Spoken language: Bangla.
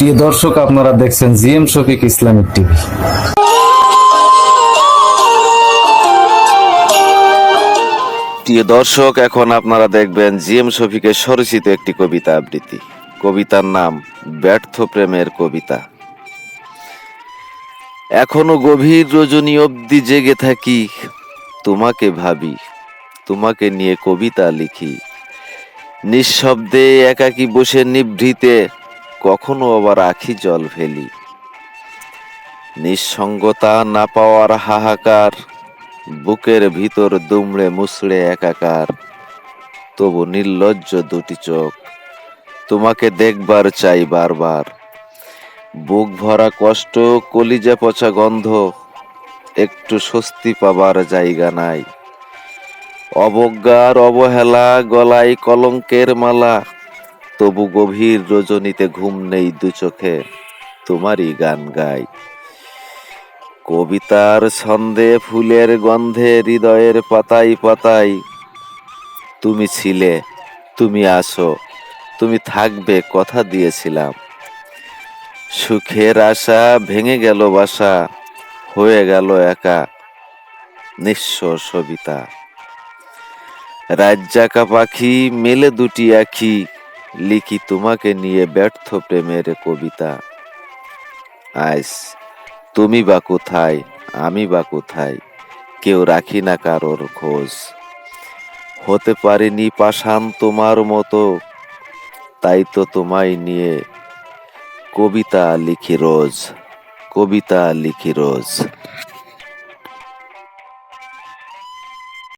প্রিয় দর্শক, আপনারা দেখছেন জিএম শফিক ইসলামিক টিভি। প্রিয় দর্শক, এখন আপনারা দেখবেন জিএম শফিকের স্বরচিত একটি কবিতা আবৃত্তি। কবিতার নাম ব্যর্থ প্রেমের কবিতা। এখনও গভীর রজনী অবধি জেগে থাকি, তোমাকে ভাবি, তোমাকে নিয়ে কবিতা লিখি। নিঃশব্দে একাকী বসে নিভৃতে কখনো আবার আখি জল ফেলি। নিঃসঙ্গতা না পাওয়ার হাহাকার, বুকের ভিতর দুমড়ে মুসড়ে একাকার। তবু নির্লজ্জ দুটি চোখ, তোমাকে দেখবার চাই বারবার। বুক ভরা কষ্ট, কলিজা পচা গন্ধ, একটু স্বস্তি পাবার জায়গা নাই। অবজ্ঞার অবহেলা, গলায় কলঙ্কের মালা তবু গভীর রজনীতে ঘুম নেই দু চোখে। তোমারই গান গাই। কবিতার ছন্দে ফুলের গন্ধে হৃদয়ের পাতাই পাতাই তুমি ছিলে, তুমি আসো, তুমি থাকবে, কথা দিয়েছিলাম। সুখের আশা ভেঙে গেল বাসা, হয়ে গেল একা, নিঃস্ব সবিতা। রাজ্জাকা পাখি মেলে দুটি আখি লিখি তোমাকে নিয়ে ব্যর্থ প্রেমের কবিতা। আইস, তুমি বা কোথায়, আমি বা কোথায়, কেউ রাখি না কারোর খোঁজ। হতে পারিনি পাষাণ তোমার মতো, তাই তো তোমায় নিয়ে কবিতা লিখি রোজ, কবিতা লিখি রোজ।